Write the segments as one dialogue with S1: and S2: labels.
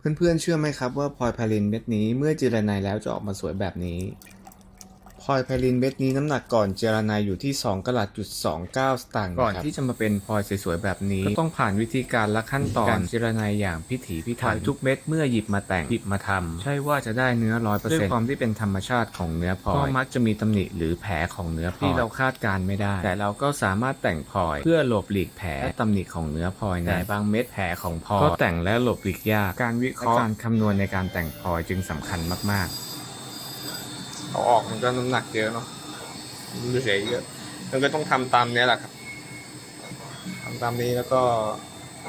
S1: เพื่อนๆเชื่อไหมครับว่าพลอยไพลินเม็ดนี้เมื่อเจรไนแล้วจะออกมาสวยแบบนี้ อย ไพลินเม็ดนี้น้ำหนักก่อนเจรไนอยู่ที่ 2กะลัดจุด29 สตางค์ก่อนที่จะมาเป็นพลอยสวยๆแบบนี้ ก็ต้องผ่านวิธีการและขั้นตอนการเจรไนอย่างพิถีพิถันทุกเม็ดเมื่อหยิบมาแต่งหยิบมาทำใช่ว่าจะได้เนื้อร้อยเปอร์เซ็นต์ด้วยความที่เป็นธรรมชาติของเนื้อพลอยก็มักจะมีตำหนิหรือแผลของเนื้อพลอยที่เราคาดการณ์ไม่ได้ แต่เราก็สามารถแต่งพลอย เพื่อหลบหลีกแผลและตำหนิของเนื้อพลอยนะแต่บางเม็ดแผลของพลอยก็แต่งและหลบหลีกยากการวิเคราะห์การคำนวณในการแต่งพลอยจึงสำคัญมากๆ เอาออกมันก็น้ำหนักเยอะเนาะเหลือเยอะมันก็ต้องทำตามเนี้ยแหละครับทำตามนี้แล้วก็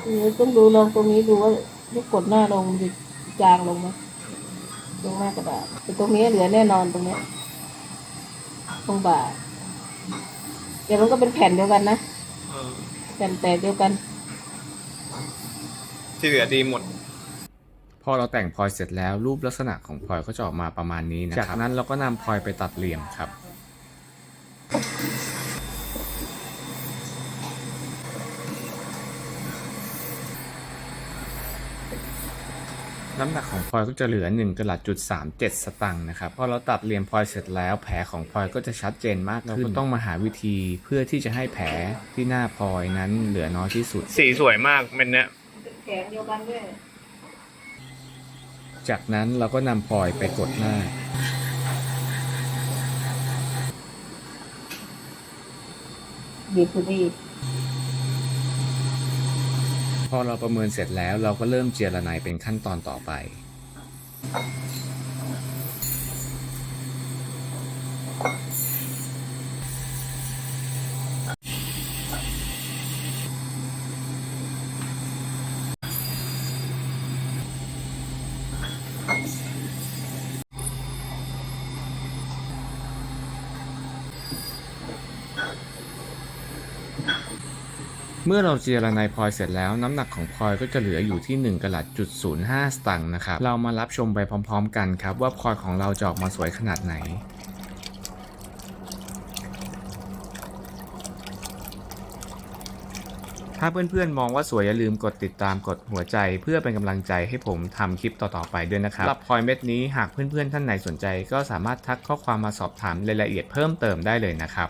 S2: คือต้องดูลองตรงนี้ดูว่าลูกกดหน้าลงมันจะจางลงไหมตรงหน้ากระดาษแต่ตรงนี้เหลือแน่นอนตรงเนี้ยตรงบ่าเดี๋ยวมันก็เป็นแผ่นเดียวกันนะแผ่นแตกเดียวกัน
S1: ที่เหลือดีหมดพ อเราแต่งพลอยเสร็จแล้วรูปลักษณะของพลอยก็จะออกมาประมาณนี้นะครับจากนั้นเราก็นำพลอยไปตัดเหลี่ยมครับ น้ำหนักของพลอยก็จะเหลือ1กะลัดจุด37 สตังค์นะครับพอเราตัดเหลี่ยมพลอยเสร็จแล้ว แผลของพลอยก็จะชัดเจนมากขึ้นเราต้องมาหาวิธีเพื่อที่จะให้แผลที่หน้าพลอยนั้นเหลือน้อยที่สุด
S3: สีสวยมากเป็นเนี้ย
S2: เป็นแผงเดียวกันด้วย
S1: จากนั้นเราก็นำพลอยไปกดหน้า
S2: บีบพอดี
S1: พอเราประเมินเสร็จแล้วเราก็เริ่มเจียระไนเป็นขั้นตอนต่อไป เมื่อเราเจียระไนพลอยเสร็จแล้วน้ำหนักของพลอยก็จะเหลืออยู่ที่ 1กะลัดจุด05สตังค์นะครับ เรามารับชมไปพร้อม ๆ กันครับ ว่าพลอยของเราจะออกมาสวยขนาดไหนถ้าเพื่อนๆ มองว่าสวยอย่าลืมกดติดตามกดหัวใจ เพื่อเป็นกำลังใจให้ผมทำคลิปต่อๆไปด้วยนะครับรับพลอยเม็ดนี้หากเพื่อนๆ ท่านไหนสนใจ ก็สามารถทักข้อความมาสอบถามรายละเอียดเพิ่มเติมได้เลยนะครับ